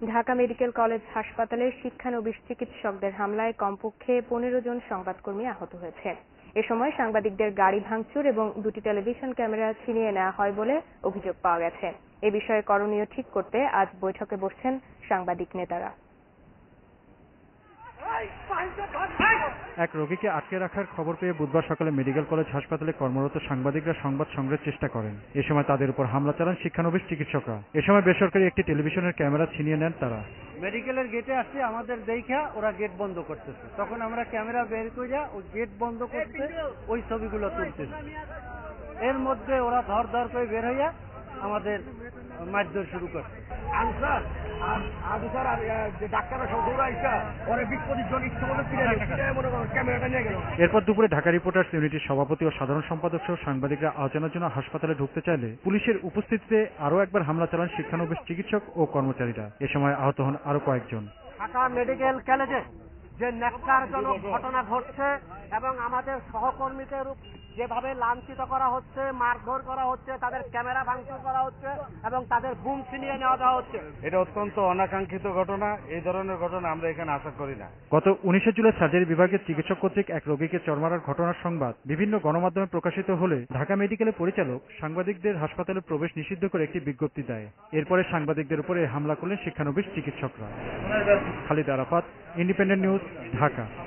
Dhaka medical college হাসপাতালে শিক্ষানবিশ চিকিৎসকদের হামলায় কমপক্ষে পনেরো জন সংবাদকর্মী আহত হয়েছে। এ সময় সাংবাদিকদের গাড়ি ভাঙচুর এবং দুটি টেলিভিশন ক্যামেরা ছিনিয়ে নেওয়া হয় বলে অভিযোগ পাওয়া গেছে। এ বিষয়ে করণীয় ঠিক করতে আজ বৈঠকে বসছেন সাংবাদিক নেতারা। এক রোগীকে আটকে রাখার খবর পেয়ে বুধবার সকালে মেডিকেল কলেজ হাসপাতালে কর্মরত সাংবাদিকরা সংবাদ সংগ্রহের চেষ্টা করেন। এ সময় তাদের উপর হামলা চালান শিক্ষানবিশ চিকিৎসকরা। এ সময় বেসরকারি একটি টেলিভিশনের ক্যামেরা ছিনিয়ে নেন তারা। মেডিকেলের গেটে আসছে, আমাদের দেখা ওরা গেট বন্ধ করতেছে। তখন আমরা ক্যামেরা বের করে যা ওই গেট বন্ধ করতে ওই ছবিগুলো তুলতেছি। এর মধ্যে ওরা ধর ধর করে বের হইয়া আমাদের মারধর শুরু করছে আনসার আর আনসার আর যে ডাক্তাররা সব দৌড়া আইসা ওরা বিপদ জন ইচ্ছে মতো ফিরে গেল ফিরে মনে করো ক্যামেরাটা নিয়ে গেল। এরপর দুপুরে ঢাকা রিপোর্টার্স ইউনিটির সভাপতি ও সাধারণ সম্পাদক সহ সাংবাদিকরা আলোচনার জন্য হাসপাতালে ঢুকতে চাইলে পুলিশের উপস্থিতিতে আরও একবার হামলা চালান শিক্ষানবিশ চিকিৎসক ও কর্মচারীরা। এ সময় আহত হন আরও কয়েকজন। ঢাকা মেডিকেল কলেজে যে ন্যাক্কারজনক ঘটনা ঘটছে এবং আমাদের সহকর্মীদের যেভাবে লাঞ্ছিত করা হচ্ছে মারধর করা হচ্ছে তাদের ক্যামেরা ভাঙচুর করা হচ্ছে এবং তাদের বুম ছিনিয়ে নেওয়া দেওয়া হচ্ছে। এটা অত্যন্ত অনাকাঙ্ক্ষিত ঘটনা এই ধরনের ঘটনা আমরা এখানে আশা করি না। গত উনিশে জুলাই সার্জারি বিভাগের চিকিৎসক কর্তৃক এক রোগীকে চরমারার ঘটনার সংবাদ বিভিন্ন গণমাধ্যমে প্রকাশিত হলে ঢাকা মেডিকেলের পরিচালক সাংবাদিকদের হাসপাতালে প্রবেশ নিষিদ্ধ করে একটি বিজ্ঞপ্তি দেয়। এরপরে সাংবাদিকদের উপরে হামলা করলেন শিক্ষানবিশ চিকিৎসকরা। Khalid Arafat independent news Dhaka.